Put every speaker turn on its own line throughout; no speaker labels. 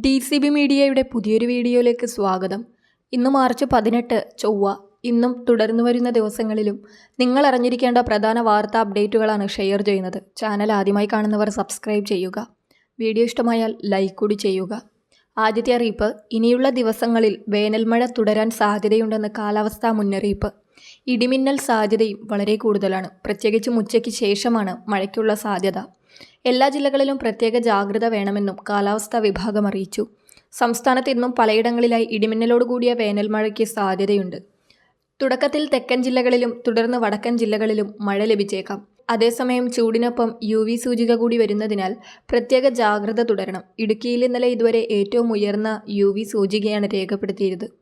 D C B മീഡിയയുടെ പുതിയൊരു വീഡിയോയിലേക്ക് സ്വാഗതം. ഇന്ന് മാർച്ച് പതിനെട്ട് ചൊവ്വ. ഇന്നും തുടർന്നു വരുന്ന ദിവസങ്ങളിലും നിങ്ങൾ അറിഞ്ഞിരിക്കേണ്ട പ്രധാന വാർത്താ അപ്ഡേറ്റുകളാണ് ഷെയർ ചെയ്യുന്നത്. ചാനൽ ആദ്യമായി കാണുന്നവർ സബ്സ്ക്രൈബ് ചെയ്യുക. വീഡിയോ ഇഷ്ടമായാൽ ലൈക്ക് കൂടി ചെയ്യുക. ആദ്യത്തെ അറിയിപ്പ് ഇനിയുള്ള ദിവസങ്ങളിൽ വേനൽമഴ തുടരാൻ സാധ്യതയുണ്ടെന്ന് കാലാവസ്ഥാ മുന്നറിയിപ്പ്. ഇടിമിന്നൽ സാധ്യതയും വളരെ കൂടുതലാണ്. പ്രത്യേകിച്ചും ഉച്ചയ്ക്ക് ശേഷമാണ് മഴയ്ക്കുള്ള സാധ്യത. എല്ലാ ജില്ലകളിലും പ്രത്യേക ജാഗ്രത വേണമെന്നും കാലാവസ്ഥാ വിഭാഗം അറിയിച്ചു. സംസ്ഥാനത്ത് ഇന്നും പലയിടങ്ങളിലായി ഇടിമിന്നലോട് കൂടിയ വേനൽമഴയ്ക്ക് സാധ്യതയുണ്ട്. തുടക്കത്തിൽ തെക്കൻ ജില്ലകളിലും തുടർന്ന് വടക്കൻ ജില്ലകളിലും മഴ ലഭിച്ചേക്കാം. അതേസമയം ചൂടിനൊപ്പം യു വി സൂചിക കൂടി വരുന്നതിനാൽ പ്രത്യേക ജാഗ്രത തുടരണം. ഇടുക്കിയിൽ ഇന്നലെ ഇതുവരെ ഏറ്റവും ഉയർന്ന യു വി സൂചികയാണ് രേഖപ്പെടുത്തിയത്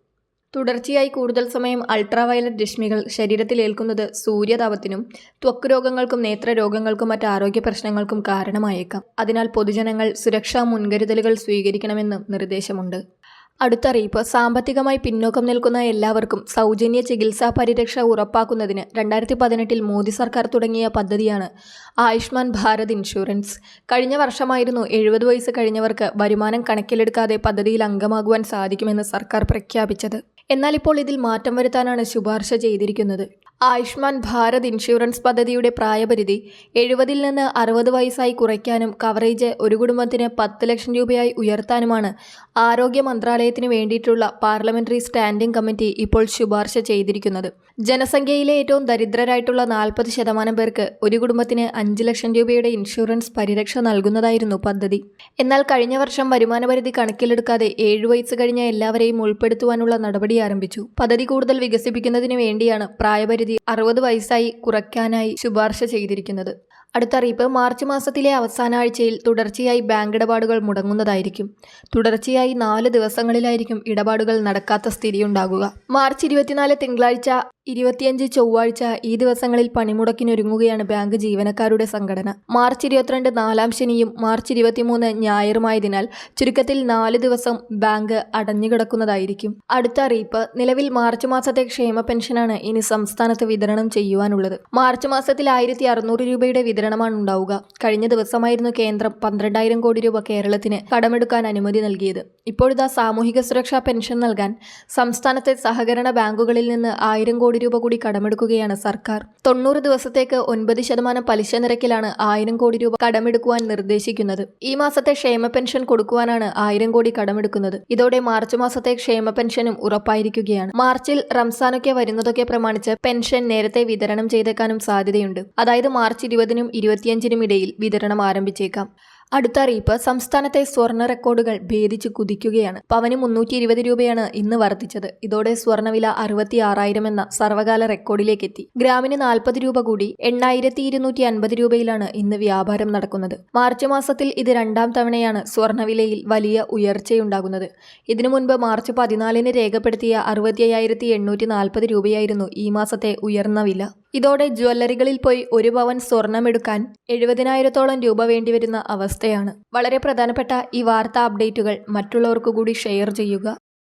തുടർച്ചയായി കൂടുതൽ സമയം അൾട്രാവയലറ്റ് രശ്മികൾ ശരീരത്തിൽ ഏൽക്കുന്നത് സൂര്യതാപത്തിനും ത്വക്ക് രോഗങ്ങൾക്കും നേത്രരോഗങ്ങൾക്കും മറ്റ് ആരോഗ്യ പ്രശ്നങ്ങൾക്കും കാരണമായേക്കാം. അതിനാൽ പൊതുജനങ്ങൾ സുരക്ഷാ മുൻകരുതലുകൾ സ്വീകരിക്കണമെന്നും നിർദ്ദേശമുണ്ട്. അടുത്തറിയിപ്പ്. സാമ്പത്തികമായി പിന്നോക്കം നിൽക്കുന്ന എല്ലാവർക്കും സൗജന്യ ചികിത്സാ പരിരക്ഷ ഉറപ്പാക്കുന്നതിന് രണ്ടായിരത്തി പതിനെട്ടിൽ മോദി സർക്കാർ തുടങ്ങിയ പദ്ധതിയാണ് ആയുഷ്മാൻ ഭാരത് ഇൻഷുറൻസ്. കഴിഞ്ഞ വർഷമായിരുന്നു എഴുപത് വയസ്സ് കഴിഞ്ഞവർക്ക് വരുമാനം കണക്കിലെടുക്കാതെ പദ്ധതിയിൽ അംഗമാകുവാൻ സാധിക്കുമെന്ന് സർക്കാർ പ്രഖ്യാപിച്ചത്. എന്നാൽ ഇപ്പോൾ ഇതിൽ മാറ്റം വരുത്താനാണ് ശുപാർശ ചെയ്തിരിക്കുന്നത്. ആയുഷ്മാൻ ഭാരത് ഇൻഷുറൻസ് പദ്ധതിയുടെ പ്രായപരിധി എഴുപതിൽ നിന്ന് അറുപത് വയസ്സായി കുറയ്ക്കാനും കവറേജ് ഒരു കുടുംബത്തിന് പത്ത് ലക്ഷം രൂപയായി ഉയർത്താനുമാണ് ആരോഗ്യ മന്ത്രാലയത്തിന് വേണ്ടിയിട്ടുള്ള പാർലമെന്ററി സ്റ്റാൻഡിംഗ് കമ്മിറ്റി ഇപ്പോൾ ശുപാർശ ചെയ്തിരിക്കുന്നത്. ജനസംഖ്യയിലെ ഏറ്റവും ദരിദ്രരായിട്ടുള്ള നാൽപ്പത് ശതമാനം പേർക്ക് ഒരു കുടുംബത്തിന് അഞ്ച് ലക്ഷം രൂപയുടെ ഇൻഷുറൻസ് പരിരക്ഷ നൽകുന്നതായിരുന്നു പദ്ധതി. എന്നാൽ കഴിഞ്ഞ വർഷം വരുമാന പരിധി കണക്കിലെടുക്കാതെ ഏഴു വയസ്സ് കഴിഞ്ഞ എല്ലാവരെയും ഉൾപ്പെടുത്തുവാനുള്ള നടപടി ആരംഭിച്ചു. പദ്ധതി കൂടുതൽ വികസിപ്പിക്കുന്നതിന് വേണ്ടിയാണ് പ്രായപരിധി അറുപത് വയസ്സായി കുറയ്ക്കാനായി ശുപാർശ ചെയ്തിരിക്കുന്നത്. അടുത്ത അറിയിപ്പ് മാർച്ച് മാസത്തിലെ അവസാന ആഴ്ചയിൽ തുടർച്ചയായി ബാങ്ക് ഇടപാടുകൾ മുടങ്ങുന്നതായിരിക്കും. തുടർച്ചയായി നാല് ദിവസങ്ങളിലായിരിക്കും ഇടപാടുകൾ നടക്കാത്ത സ്ഥിതിയുണ്ടാകുക. മാർച്ച് ഇരുപത്തിനാല് തിങ്കളാഴ്ച ഇരുപത്തിയഞ്ച് ചൊവ്വാഴ്ച ഈ ദിവസങ്ങളിൽ പണിമുടക്കിനൊരുങ്ങുകയാണ് ബാങ്ക് ജീവനക്കാരുടെ സംഘടന. മാർച്ച് ഇരുപത്തിരണ്ട് നാലാം ശനിയും മാർച്ച് ഇരുപത്തിമൂന്ന് ഞായറുമായതിനാൽ ചുരുക്കത്തിൽ നാല് ദിവസം ബാങ്ക് അടഞ്ഞുകിടക്കുന്നതായിരിക്കും. അടുത്ത അറിയിപ്പ് നിലവിൽ മാർച്ച് മാസത്തെ ക്ഷേമ പെൻഷനാണ് ഇനി സംസ്ഥാനത്ത് വിതരണം ചെയ്യുവാനുള്ളത്. മാർച്ച് മാസത്തിൽ ആയിരത്തി അറുന്നൂറ് രൂപയുടെ വിതരണമാണ് ഉണ്ടാവുക. കഴിഞ്ഞ ദിവസമായിരുന്നു കേന്ദ്രം പന്ത്രണ്ടായിരം കോടി രൂപ കേരളത്തിന് കടമെടുക്കാൻ അനുമതി നൽകിയത്. ഇപ്പോഴിതാ സാമൂഹിക സുരക്ഷാ പെൻഷൻ നൽകാൻ സംസ്ഥാനത്തെ സഹകരണ ബാങ്കുകളിൽ നിന്ന് ആയിരം കോടി രൂപ കൂടി കടമെടുക്കുകയാണ് സർക്കാർ. തൊണ്ണൂറ് ദിവസത്തേക്ക് ഒൻപത് ശതമാനം പലിശ നിരക്കിലാണ് ആയിരം കോടി രൂപ കടമെടുക്കുവാൻ നിർദ്ദേശിക്കുന്നത്. ഈ മാസത്തെ ക്ഷേമ പെൻഷൻ കൊടുക്കുവാനാണ് ആയിരം കോടി കടമെടുക്കുന്നത്. ഇതോടെ മാർച്ച് മാസത്തെ ക്ഷേമ പെൻഷനും ഉറപ്പായിരിക്കുകയാണ്. മാർച്ചിൽ റംസാനൊക്കെ വരുന്നതൊക്കെ പ്രമാണിച്ച് പെൻഷൻ നേരത്തെ വിതരണം ചെയ്തേക്കാനും സാധ്യതയുണ്ട്. അതായത് മാർച്ച് ഇരുപതിനും ഇരുപത്തിയഞ്ചിനും ഇടയിൽ വിതരണം ആരംഭിച്ചേക്കാം. അടുത്ത അറിയിപ്പ് സംസ്ഥാനത്തെ സ്വർണ റെക്കോർഡുകൾ ഭേദിച്ച് കുതിക്കുകയാണ്. പവന് മുന്നൂറ്റി ഇരുപത് രൂപയാണ് ഇന്ന് വർദ്ധിച്ചത്. ഇതോടെ സ്വർണവില അറുപത്തി ആറായിരം എന്ന സർവകാല റെക്കോർഡിലേക്ക് എത്തി ഗ്രാമിന് നാൽപ്പത് രൂപ കൂടി എണ്ണായിരത്തി ഇരുന്നൂറ്റി അൻപത് രൂപയിലാണ് ഇന്ന് വ്യാപാരം നടക്കുന്നത്. മാർച്ച് മാസത്തിൽ ഇത് രണ്ടാം തവണയാണ് സ്വർണവിലയിൽ വലിയ ഉയർച്ചയുണ്ടാകുന്നത്. ഇതിനു മുൻപ് മാർച്ച് പതിനാലിന് രേഖപ്പെടുത്തിയ അറുപത്തി അയ്യായിരത്തി എണ്ണൂറ്റി നാൽപ്പത് രൂപയായിരുന്നു ഈ മാസത്തെ ഉയർന്ന വില. ഇതോടെ ജ്വല്ലറികളിൽ പോയി ഒരു പവൻ സ്വർണമെടുക്കാൻ എഴുപതിനായിരത്തോളം രൂപ വേണ്ടിവരുന്ന അവസ്ഥയാണ്. വളരെ പ്രധാനപ്പെട്ട ഈ വാർത്താ അപ്ഡേറ്റുകൾ മറ്റുള്ളവർക്കു കൂടി ഷെയർ ചെയ്യുക.